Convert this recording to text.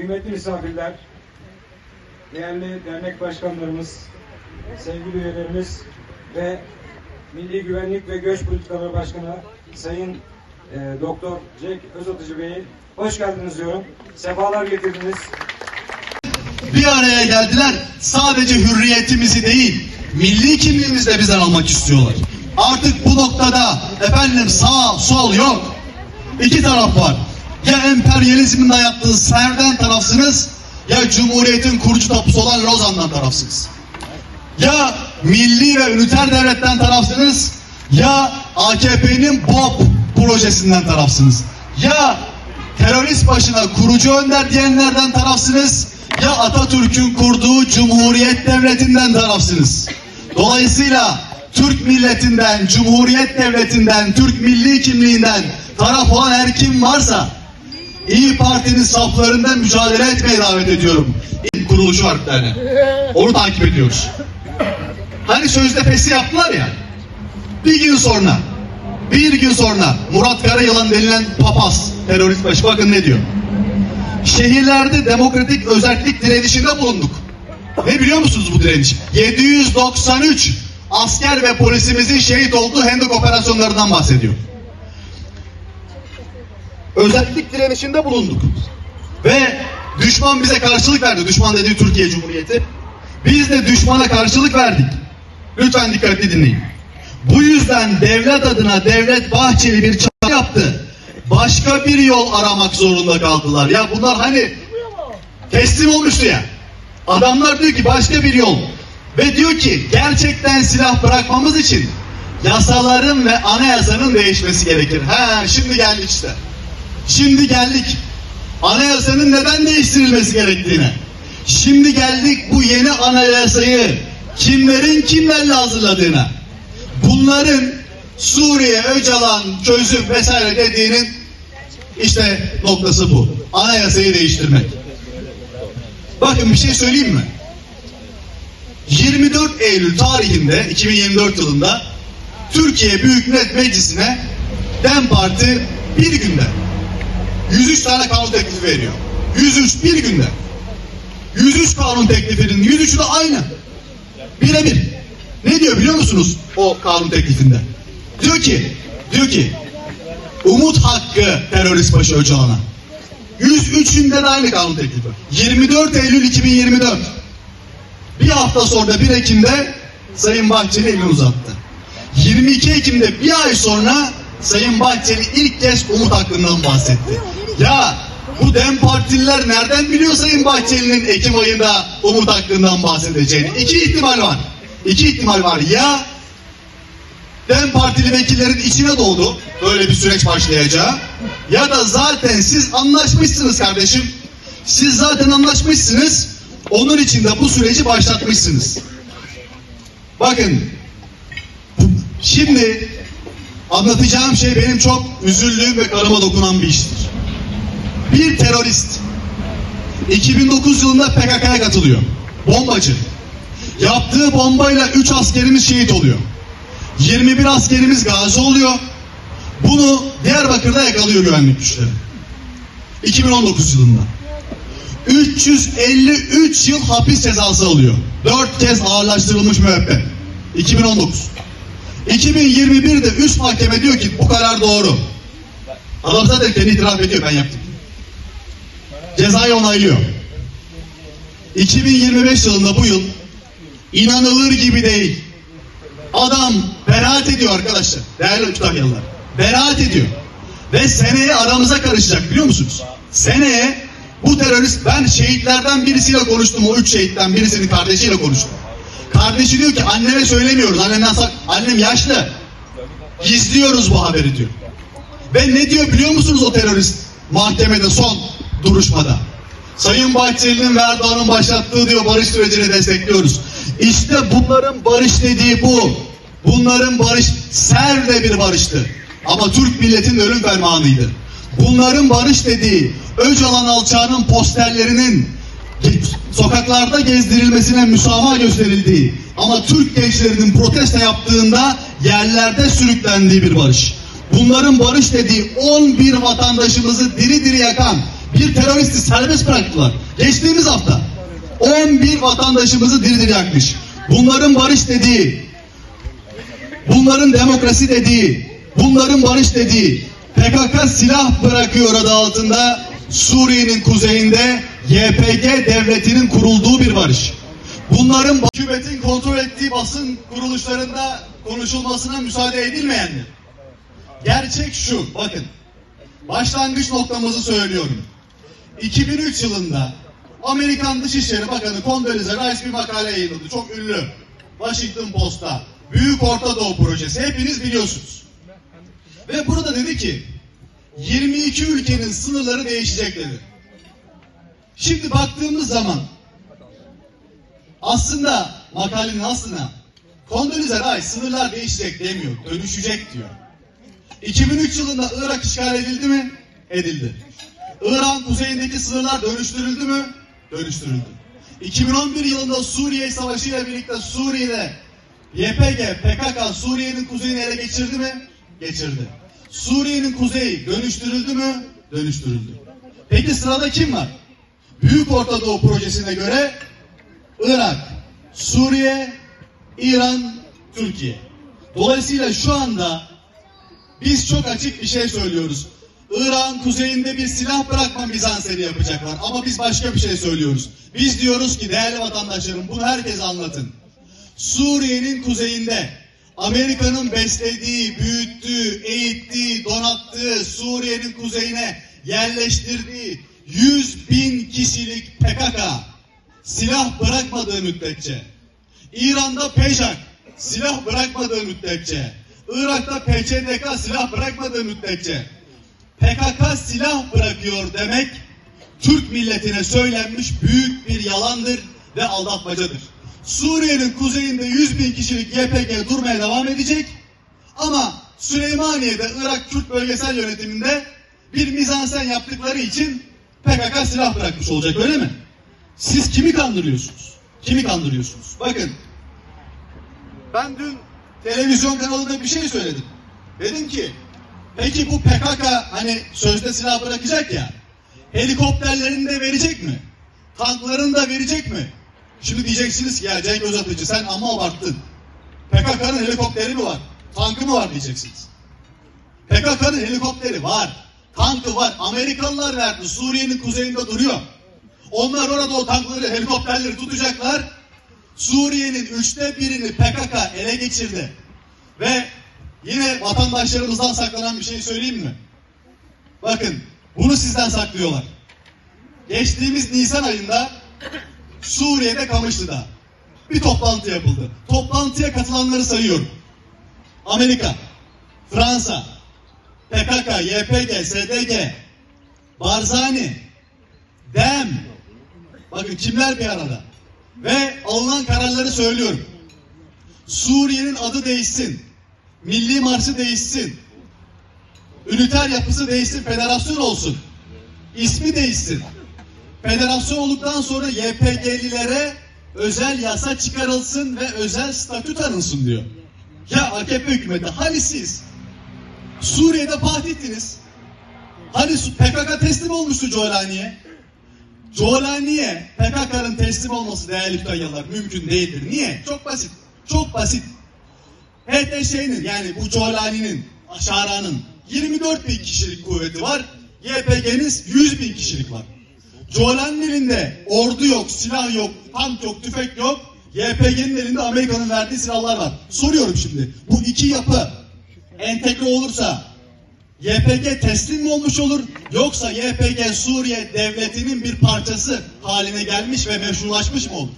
kıymetli misafirler, değerli dernek başkanlarımız, sevgili üyelerimiz ve Milli Güvenlik ve Göç Politikaları Başkanı Sayın e, Doktor Cenk Özatıcı Bey'i hoş geldiniz diyorum. Sefalar getirdiniz. bir araya geldiler. Sadece hürriyetimizi değil, milli kimliğimizi de bizden almak istiyorlar. Artık bu noktada efendim sağ sol yok. İki taraf var. Ya emperyalizmin dayattığı serden tarafsınız ya Cumhuriyet'in kurucu tapusu olan Lozan'dan tarafsınız. Ya milli ve üniter devletten tarafsınız ya AKP'nin BOP projesinden tarafsınız. Ya terörist başına kurucu önder diyenlerden tarafsınız ya Atatürk'ün kurduğu Cumhuriyet Devleti'nden tarafsınız. Dolayısıyla Türk milletinden, Cumhuriyet Devleti'nden, Türk milli kimliğinden taraf olan her kim varsa İyi Parti'nin saflarında mücadele etmeye davet ediyorum. Kuruluşu var bir tane. Onu takip ediyoruz. Hani sözde pesi yaptılar ya. Bir gün sonra, bir gün sonra Murat Karayılan denilen papaz, terörist başı bakın ne diyor. Şehirlerde demokratik özellik direnişinde bulunduk. Ne biliyor musunuz bu direniş? 793 asker ve polisimizin şehit olduğu Hendek operasyonlarından bahsediyor. Özellik direnişinde bulunduk. Ve düşman bize karşılık verdi. Düşman dediği Türkiye Cumhuriyeti. Biz de düşmana karşılık verdik. Lütfen dikkatli dinleyin. Bu yüzden devlet adına Devlet Bahçeli bir çağrı yaptı. Başka bir yol aramak zorunda kaldılar. Ya bunlar hani teslim olmuştu ya. Adamlar diyor ki başka bir yol. Ve diyor ki gerçekten silah bırakmamız için yasaların ve anayasanın değişmesi gerekir. Ha şimdi geldik işte. Şimdi geldik. Anayasanın neden değiştirilmesi gerektiğine. Şimdi geldik bu yeni anayasayı kimlerin kimlerle hazırladığına. Bunların Suriye, Öcalan, çözüm vesaire dediğinin işte noktası bu. Anayasayı değiştirmek. Bakın bir şey söyleyeyim mi? 24 Eylül tarihinde 2024 yılında Türkiye Büyük Millet Meclisi'ne DEM Parti bir günde 103 tane kanun teklifi veriyor. 103 bir günde. 103 kanun teklifinin 103'ü de aynı. Birebir. Ne diyor biliyor musunuz o kanun teklifinde? Diyor ki, diyor ki umut hakkı terörist başı Öcalan'a. 103'ünde de aynı kanun teklifi. 24 Eylül 2024. Bir hafta sonra 1 Ekim'de Sayın Bahçeli elini uzattı. 22 Ekim'de bir ay sonra Sayın Bahçeli ilk kez umut hakkından bahsetti. Ya bu DEM Partililer nereden biliyor Sayın Bahçeli'nin Ekim ayında umut hakkından bahsedeceğini? İki ihtimal var. İki ihtimal var. Ya DEM Partili vekillerin içine doğdu böyle bir süreç başlayacağı ya da zaten siz anlaşmışsınız kardeşim. Siz zaten anlaşmışsınız. Onun için de bu süreci başlatmışsınız. Bakın şimdi anlatacağım şey benim çok üzüldüğüm ve karıma dokunan bir iştir. Bir terörist 2009 yılında PKK'ya katılıyor. Bombacı. Yaptığı bombayla 3 askerimiz şehit oluyor. 21 askerimiz gazi oluyor. Bunu Diyarbakır'da yakalıyor güvenlik güçleri. 2019 yılında. 353 yıl hapis cezası alıyor. 4 kez ağırlaştırılmış müebbet. 2019. 2021'de üst mahkeme diyor ki bu karar doğru. Adam zaten kendi itiraf ediyor ben yaptım. Cezayı onaylıyor. 2025 yılında bu yıl inanılır gibi değil. Adam beraat ediyor arkadaşlar. Değerli Kütahyalılar. Beraat ediyor. Ve seneye aramıza karışacak biliyor musunuz? Seneye bu terörist ben şehitlerden birisiyle konuştum. O üç şehitten birisinin kardeşiyle konuştum. Kardeşi diyor ki anneme söylemiyoruz. Annemden sak annem yaşlı. Gizliyoruz bu haberi diyor. Ve ne diyor biliyor musunuz o terörist mahkemede son duruşmada? Sayın Bahçeli'nin ve Erdoğan'ın başlattığı diyor barış sürecini destekliyoruz. İşte bunların barış dediği bu. Bunların barış serle bir barıştı. Ama Türk milletinin ölüm fermanıydı. Bunların barış dediği Öcalan alçağının posterlerinin sokaklarda gezdirilmesine müsamaha gösterildiği ama Türk gençlerinin protesto yaptığında yerlerde sürüklendiği bir barış. Bunların barış dediği 11 vatandaşımızı diri diri yakan bir teröristi serbest bıraktılar. Geçtiğimiz hafta 11 vatandaşımızı diri diri yakmış. Bunların barış dediği, bunların demokrasi dediği, bunların barış dediği PKK silah bırakıyor adı altında Suriye'nin kuzeyinde YPG devletinin kurulduğu bir barış. Bunların hükümetin kontrol ettiği basın kuruluşlarında konuşulmasına müsaade edilmeyen mi? Gerçek şu, bakın. Başlangıç noktamızı söylüyorum. 2003 yılında Amerikan Dışişleri Bakanı Condoleezza Rice bir makale yayınladı. Çok ünlü. Washington Post'ta. Büyük Orta Doğu Projesi. Hepiniz biliyorsunuz. Ve burada dedi ki 22 ülkenin sınırları değişecek dedi. Şimdi baktığımız zaman aslında makalenin aslına Condoleezza Rice sınırlar değişecek demiyor. Dönüşecek diyor. 2003 yılında Irak işgal edildi mi? Edildi. İran kuzeyindeki sınırlar dönüştürüldü mü? Dönüştürüldü. 2011 yılında Suriye Savaşı ile birlikte Suriye'de YPG, PKK Suriye'nin kuzeyini ele geçirdi mi? Geçirdi. Suriye'nin kuzeyi dönüştürüldü mü? Dönüştürüldü. Peki sırada kim var? Büyük Orta Doğu Projesi'ne göre Irak, Suriye, İran, Türkiye. Dolayısıyla şu anda biz çok açık bir şey söylüyoruz. İran kuzeyinde bir silah bırakma mizanseri yapacaklar. Ama biz başka bir şey söylüyoruz. Biz diyoruz ki değerli vatandaşlarım bunu herkese anlatın. Suriye'nin kuzeyinde Amerika'nın beslediği, büyüttüğü, eğittiği, donattığı Suriye'nin kuzeyine yerleştirdiği 100 bin kişilik PKK silah bırakmadığı müddetçe İran'da PEJAK silah bırakmadığı müddetçe, Irak'ta PCDK silah bırakmadığı müddetçe, PKK silah bırakıyor demek, Türk milletine söylenmiş büyük bir yalandır ve aldatmacadır. Suriye'nin kuzeyinde 100 bin kişilik YPG durmaya devam edecek ama Süleymaniye'de Irak Kürt bölgesel yönetiminde bir mizansen yaptıkları için PKK silah bırakmış olacak öyle mi? Siz kimi kandırıyorsunuz? Kimi kandırıyorsunuz? Bakın ben dün televizyon kanalında bir şey söyledim. Dedim ki peki bu PKK hani sözde silah bırakacak ya helikopterlerini de verecek mi? Tanklarını da verecek mi? Şimdi diyeceksiniz ki ya Cenk Özatıcı sen ama abarttın. PKK'nın helikopteri mi var? Tankı mı var diyeceksiniz. PKK'nın helikopteri var. Tankı var. Amerikalılar verdi. Suriye'nin kuzeyinde duruyor. Onlar orada o tankları, helikopterleri tutacaklar. Suriye'nin üçte birini PKK ele geçirdi. Ve yine vatandaşlarımızdan saklanan bir şey söyleyeyim mi? Bakın bunu sizden saklıyorlar. Geçtiğimiz Nisan ayında Suriye'de Kamışlı'da bir toplantı yapıldı. Toplantıya katılanları sayıyorum. Amerika, Fransa, PKK, YPG, SDG, Barzani, DEM, bakın kimler bir arada. Ve alınan kararları söylüyorum. Suriye'nin adı değişsin. Milli marşı değişsin. Üniter yapısı değişsin, federasyon olsun. İsmi değişsin. Federasyon olduktan sonra YPG'lilere özel yasa çıkarılsın ve özel statü tanınsın diyor. Ya AKP hükümeti hani siz Suriye'de Fatih'tiniz. Hani PKK teslim olmuştu Colani'ye. Colani'ye PKK'nın teslim olması değerli Kütahyalılar mümkün değildir. Niye? Çok basit. Çok basit. HTŞ'nin yani bu Colani'nin, Şara'nın 24 bin kişilik kuvveti var. YPG'nin 100 bin kişilik var. Colani'nin elinde ordu yok, silah yok, tank yok, tüfek yok. YPG'nin elinde Amerika'nın verdiği silahlar var. Soruyorum şimdi. Bu iki yapı entegre olursa YPG teslim mi olmuş olur yoksa YPG Suriye devletinin bir parçası haline gelmiş ve meşrulaşmış mı olur?